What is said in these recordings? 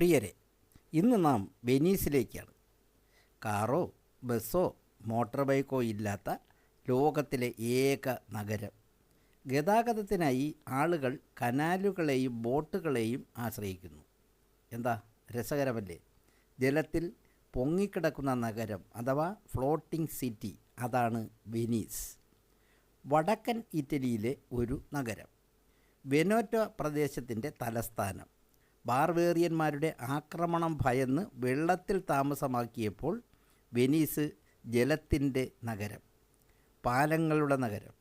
പ്രിയരെ ഇന്ന് നാം വെനീസിലേക്കാണ്. കാറോ ബസ്സോ മോട്ടോർ ബൈക്കോ ഇല്ലാത്ത ലോകത്തിലെ ഏക നഗരം. ഗതാഗതത്തിനായി ആളുകൾ കനാലുകളെയും ബോട്ടുകളെയും ആശ്രയിക്കുന്നു. എന്താ? രസകരമല്ലേ? ജലത്തിൽ പൊങ്ങിക്കിടക്കുന്ന നഗരം അഥവാ ഫ്ലോട്ടിംഗ് സിറ്റി അതാണ് വെനീസ്. വടക്കൻ ഇറ്റലിയിലെ ഒരു നഗരം. വെനോറ്റോ പ്രദേശത്തിന്റെ തലസ്ഥാനം. ബാർവേറിയന്മാരുടെ ആക്രമണം ഭയന്ന് വെള്ളത്തിൽ താമസമാക്കിയപ്പോൾ വെനീസ് ജലത്തിന്റെ നഗരം പാലങ്ങളുടെ നഗരം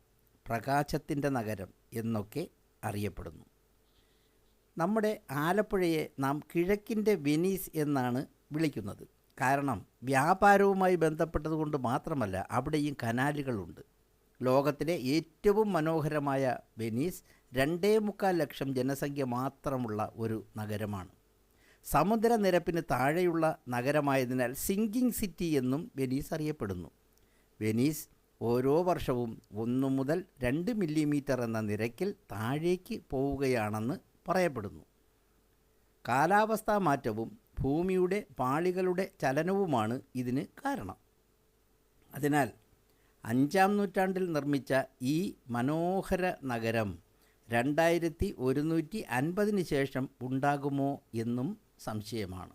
പ്രകാശത്തിന്റെ നഗരം എന്നൊക്കെ അറിയപ്പെടുന്നു. നമ്മുടെ ആലപ്പുഴയെ നാം കിഴക്കിന്റെ വെനീസ് എന്നാണ് വിളിക്കുന്നത്. കാരണം വ്യാപാരവുമായി ബന്ധപ്പെട്ടതുകൊണ്ട് മാത്രമല്ല അവിടെയും കനാലുകളുണ്ട്. ലോകത്തിലെ ഏറ്റവും മനോഹരമായ വെനീസ് രണ്ടേ മുക്കാൽ ലക്ഷം ജനസംഖ്യ മാത്രമുള്ള ഒരു നഗരമാണ്. സമുദ്രനിരപ്പിന് താഴെയുള്ള നഗരമായതിനാൽ സിങ്കിങ് സിറ്റി എന്നും വെനീസ് അറിയപ്പെടുന്നു. വെനീസ് ഓരോ വർഷവും ഒന്ന് മുതൽ രണ്ട് മില്ലിമീറ്റർ എന്ന നിരക്കിൽ താഴേക്ക് പോവുകയാണെന്ന് പറയപ്പെടുന്നു. കാലാവസ്ഥാ മാറ്റവും ഭൂമിയുടെ പാളികളുടെ ചലനവുമാണ് ഇതിന് കാരണം. അതിനാൽ അഞ്ചാം നൂറ്റാണ്ടിൽ നിർമ്മിച്ച ഈ മനോഹര നഗരം രണ്ടായിരത്തി ഒരുന്നൂറ്റി അൻപതിന് ശേഷം ഉണ്ടാകുമോ എന്നും സംശയമാണ്.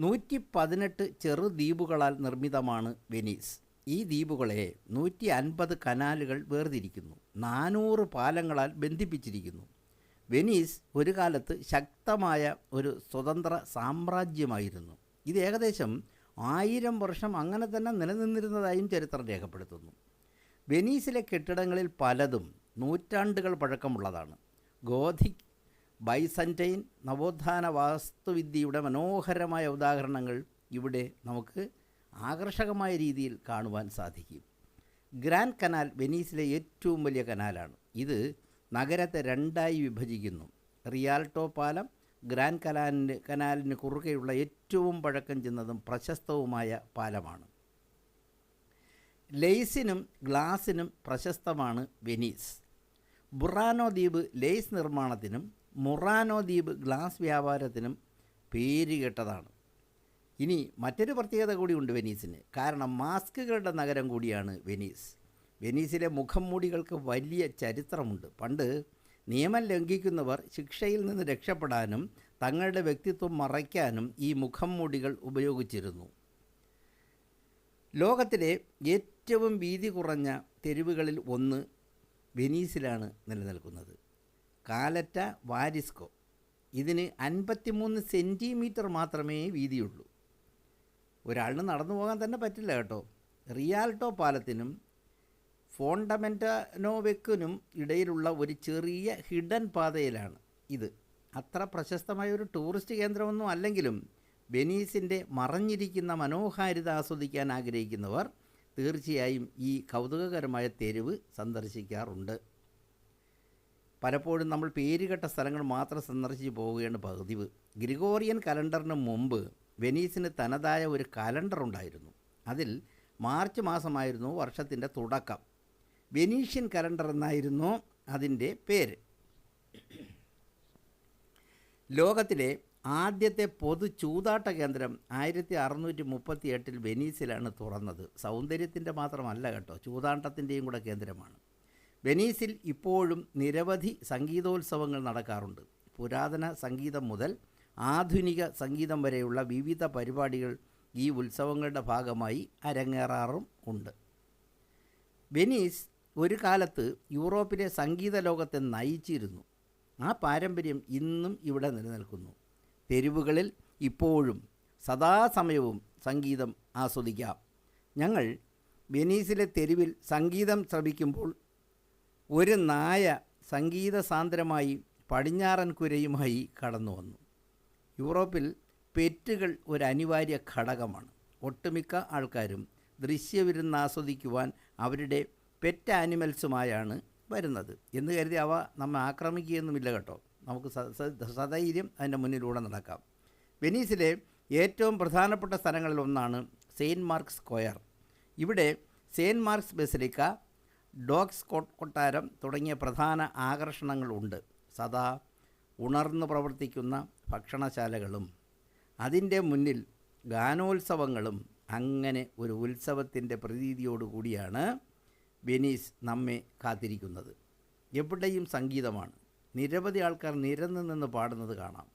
നൂറ്റി പതിനെട്ട് ചെറുദ്വീപുകളാൽ നിർമ്മിതമാണ് വെനീസ്. ഈ ദ്വീപുകളെ നൂറ്റി അൻപത് കനാലുകൾ വേർതിരിക്കുന്നു. നാനൂറ് പാലങ്ങളാൽ ബന്ധിപ്പിച്ചിരിക്കുന്നു. വെനീസ് ഒരു കാലത്ത് ശക്തമായ ഒരു സ്വതന്ത്ര സാമ്രാജ്യമായിരുന്നു. ഇത് ഏകദേശം ആയിരം വർഷം അങ്ങനെ തന്നെ നിലനിന്നിരുന്നതായും ചരിത്രം രേഖപ്പെടുത്തുന്നു. വെനീസിലെ കെട്ടിടങ്ങളിൽ പലതും നൂറ്റാണ്ടുകൾ പഴക്കമുള്ളതാണ്. ഗോധിക് ബൈസന്റൈൻ നവോത്ഥാന വാസ്തുവിദ്യയുടെ മനോഹരമായ ഉദാഹരണങ്ങൾ ഇവിടെ നമുക്ക് ആകർഷകമായ രീതിയിൽ കാണുവാൻ സാധിക്കും. ഗ്രാൻഡ് കനാൽ വെനീസിലെ ഏറ്റവും വലിയ കനാലാണ്. ഇത് നഗരത്തെ രണ്ടായി വിഭജിക്കുന്നു. റിയാൽട്ടോ പാലം ഗ്രാൻഡ് കനാലിന് കനാലിന് കുറുകെയുള്ള ഏറ്റവും പഴക്കം ചെന്നതും പ്രശസ്തവുമായ പാലമാണ്. ലെയ്സിനും ഗ്ലാസിനും പ്രശസ്തമാണ് വെനീസ്. ബുറാനോ ദ്വീപ് ലേസ് നിർമ്മാണത്തിനും മുറാനോ ദ്വീപ് ഗ്ലാസ് വ്യാപാരത്തിനും പേരുകേട്ടതാണ് ഇനി മറ്റൊരു പ്രത്യേകത കൂടിയുണ്ട് വെനീസിന്. കാരണം മാസ്കുകളുടെ നഗരം കൂടിയാണ് വെനീസ്. വെനീസിലെ മുഖം മൂടികൾക്ക് വലിയ ചരിത്രമുണ്ട്. പണ്ട് നിയമം ലംഘിക്കുന്നവർ ശിക്ഷയിൽ നിന്ന് രക്ഷപ്പെടാനും തങ്ങളുടെ വ്യക്തിത്വം മറയ്ക്കാനും ഈ മുഖം മൂടികൾ ഉപയോഗിച്ചിരുന്നു. ലോകത്തിലെ ഏറ്റവും വീതി കുറഞ്ഞ തെരുവുകളിൽ ഒന്ന് വെനീസിലാണ് നിലനിൽക്കുന്നത്. കാലറ്റ വാരിസ്കോ ഇതിന് അൻപത്തിമൂന്ന് സെന്റിമീറ്റർ മാത്രമേ വീതിയുള്ളൂ. ഒരാളിന് നടന്നു പോകാൻ തന്നെ പറ്റില്ല കേട്ടോ. റിയാൽട്ടോ പാലത്തിനും ഫോണ്ടമെന്റനോവെക്കിനും ഇടയിലുള്ള ഒരു ചെറിയ ഹിഡൻ പാതയിലാണ് ഇത്. അത്ര പ്രശസ്തമായ ഒരു ടൂറിസ്റ്റ് കേന്ദ്രമൊന്നും അല്ലെങ്കിലും വെനീസിന്റെ മറഞ്ഞിരിക്കുന്ന മനോഹാരിത ആസ്വദിക്കാൻ ആഗ്രഹിക്കുന്നവർ തീർച്ചയായും ഈ കൗതുകകരമായ തെരുവ് സന്ദർശിക്കാറുണ്ട്. പലപ്പോഴും നമ്മൾ പേരുകെട്ട സ്ഥലങ്ങൾ മാത്രം സന്ദർശിച്ച് പോവുകയാണ് പതിവ്. ഗ്രിഗോറിയൻ കലണ്ടറിന് മുമ്പ് വെനീസിന് തനതായ ഒരു കലണ്ടർ ഉണ്ടായിരുന്നു. അതിൽ മാർച്ച് മാസമായിരുന്നു വർഷത്തിന്റെ തുടക്കം. വെനീഷ്യൻ കലണ്ടർ എന്നായിരുന്നു അതിന്റെ പേര്. ലോകത്തിലെ ആദ്യത്തെ പൊതു ചൂതാട്ട കേന്ദ്രം ആയിരത്തി അറുന്നൂറ്റി മുപ്പത്തി എട്ടിൽ വെനീസിലാണ് തുറന്നത്. സൗന്ദര്യത്തിന്റെ മാത്രമല്ല കേട്ടോ ചൂതാട്ടത്തിന്റെയും കൂടെ കേന്ദ്രമാണ്. വെനീസിൽ ഇപ്പോഴും നിരവധി സംഗീതോത്സവങ്ങൾ നടക്കാറുണ്ട്. പുരാതന സംഗീതം മുതൽ ആധുനിക സംഗീതം വരെയുള്ള വിവിധ പരിപാടികൾ ഈ ഉത്സവങ്ങളുടെ ഭാഗമായി അരങ്ങേറാറും ഉണ്ട്. വെനീസ് ഒരു കാലത്ത് യൂറോപ്പിലെ സംഗീത ലോകത്തെ നയിച്ചിരുന്നു. ആ പാരമ്പര്യം ഇന്നും ഇവിടെ നിലനിൽക്കുന്നു. തെരുവുകളിൽ ഇപ്പോഴും സദാസമയവും സംഗീതം ആസ്വദിക്കാം. ഞങ്ങൾ വെനീസിലെ തെരുവിൽ സംഗീതം ശ്രവിക്കുമ്പോൾ ഒരു നായ സംഗീതസാന്ദ്രമായി പടിഞ്ഞാറൻ കുരയുമായി കടന്നു വന്നു യൂറോപ്പിൽ പെറ്റുകൾ ഒരു അനിവാര്യ ഘടകമാണ്. ഒട്ടുമിക്ക ആൾക്കാരും ദൃശ്യവിരുന്ന് ആസ്വദിക്കുവാൻ അവരുടെ പെറ്റ് ആനിമൽസുമായാണ് വരുന്നത്. എന്ന് കരുതി അവ നമ്മെ ആക്രമിക്കുകയൊന്നുമില്ല കേട്ടോ. നമുക്ക് സധൈര്യം അതിന്റെ മുന്നിലൂടെ നടക്കാം. വെനീസിലെ ഏറ്റവും പ്രധാനപ്പെട്ട സ്ഥലങ്ങളിൽ ഒന്നാണ് സെയിന്റ് മാർക്സ് സ്ക്വയർ. ഇവിടെ സെയിന്റ് മാർക്സ് ബസിലിക്ക ഡോഗ്സ് കൊട്ടാരം തുടങ്ങിയ പ്രധാന ആകർഷണങ്ങളുണ്ട്. സദാ ഉണർന്നു പ്രവർത്തിക്കുന്ന ഭക്ഷണശാലകളും അതിന്റെ മുന്നിൽ ഗാനോത്സവങ്ങളും അങ്ങനെ ഒരു ഉത്സവത്തിന്റെ പ്രതീതിയോടുകൂടിയാണ് വെനീസ് നമ്മെ കാത്തിരിക്കുന്നത്. എവിടെയും സംഗീതമാണ്. നിരവധി ആൾക്കാർ നിരന്ന് നിന്ന് പാടുന്നത് കാണാം.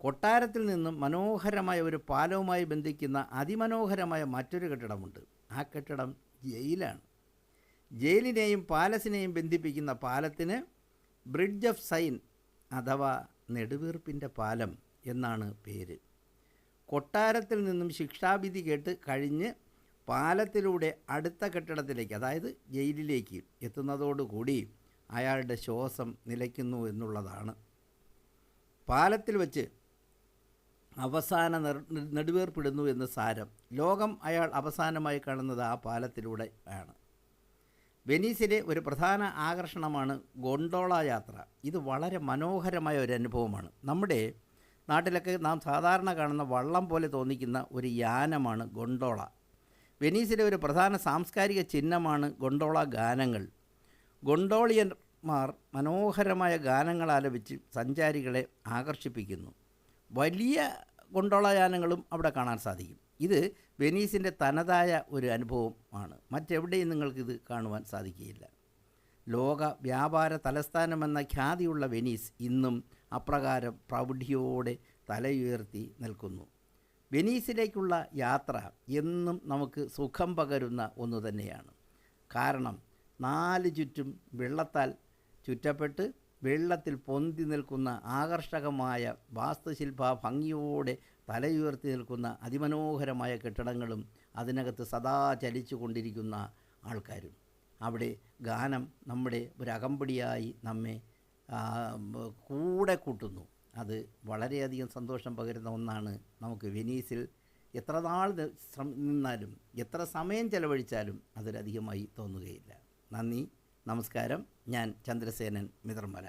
കൊട്ടാരത്തിൽ നിന്നും മനോഹരമായ ഒരു പാലവുമായി ബന്ധിക്കുന്ന അതിമനോഹരമായ മറ്റൊരു കെട്ടിടമുണ്ട്. ആ കെട്ടിടം ജയിലാണ്. ജയിലിനെയും പാലസിനെയും ബന്ധിപ്പിക്കുന്ന പാലത്തിന് ബ്രിഡ്ജ് ഓഫ് സൈൻ അഥവാ നെടുവീർപ്പിന്റെ പാലം എന്നാണ് പേര്. കൊട്ടാരത്തിൽ നിന്നും ശിക്ഷാവിധി കേട്ട് കഴിഞ്ഞ് പാലത്തിലൂടെ അടുത്ത കെട്ടിടത്തിലേക്ക് അതായത് ജയിലിലേക്ക് എത്തുന്നതോടുകൂടി അയാളുടെ ശ്വാസം നിലയ്ക്കുന്നു എന്നുള്ളതാണ്. പാലത്തിൽ വച്ച് അവസാന നെടുവേർപ്പിടുന്നു എന്ന് സാരം ലോകം അയാൾ അവസാനമായി കാണുന്നത് ആ പാലത്തിലൂടെ ആണ്. വെനീസിലെ ഒരു പ്രധാന ആകർഷണമാണ് ഗോണ്ടോള യാത്ര. ഇത് വളരെ മനോഹരമായ ഒരു അനുഭവമാണ്. നമ്മുടെ നാട്ടിലൊക്കെ നാം സാധാരണ കാണുന്ന വള്ളം പോലെ തോന്നിക്കുന്ന ഒരു യാനമാണ് ഗൊണ്ടോള. വെനീസിലെ ഒരു പ്രധാന സാംസ്കാരിക ചിഹ്നമാണ് ഗൊണ്ടോള ഗാനങ്ങൾ. ഗൊണ്ടോളിയന്മാർ മനോഹരമായ ഗാനങ്ങൾ ആലപിച്ച് സഞ്ചാരികളെ ആകർഷിപ്പിക്കുന്നു. വലിയ ഗൊണ്ടോള യാനങ്ങളും അവിടെ കാണാൻ സാധിക്കും. ഇത് വെനീസിന്റെ തനതായ ഒരു അനുഭവമാണ് മറ്റെവിടെയും നിങ്ങൾക്കിത് കാണുവാൻ സാധിക്കുകയില്ല. ലോക വ്യാപാര തലസ്ഥാനമെന്ന ഖ്യാതിയുള്ള വെനീസ് ഇന്നും അപ്രകാരം പ്രൗഢിയോടെ തലയുയർത്തി നിൽക്കുന്നു. വെനീസിലേക്കുള്ള യാത്ര എന്നും നമുക്ക് സുഖം പകരുന്ന ഒന്നു തന്നെയാണ്. കാരണം നാല് ചുറ്റും വെള്ളത്താൽ ചുറ്റപ്പെട്ട് വെള്ളത്തിൽ പൊന്തി നിൽക്കുന്ന ആകർഷകമായ വാസ്തുശില്പ ഭംഗിയോടെ തലയുയർത്തി നിൽക്കുന്ന അതിമനോഹരമായ കെട്ടിടങ്ങളും അതിനകത്ത് സദാ ചലിച്ചു കൊണ്ടിരിക്കുന്ന ആൾക്കാരും. അവിടെ ഗാനം നമ്മുടെ ഒരു അകമ്പടിയായി നമ്മെ കൂടെ കൂട്ടുന്നു. അത് വളരെയധികം സന്തോഷം പകരുന്ന ഒന്നാണ് നമുക്ക് വെനീസിൽ എത്ര നാൾ നിന്നാലും എത്ര സമയം ചെലവഴിച്ചാലും അതിലധികമായി തോന്നുകയില്ല. നന്ദി നമസ്കാരം. ഞാൻ ചന്ദ്രസേനൻ മിതർമല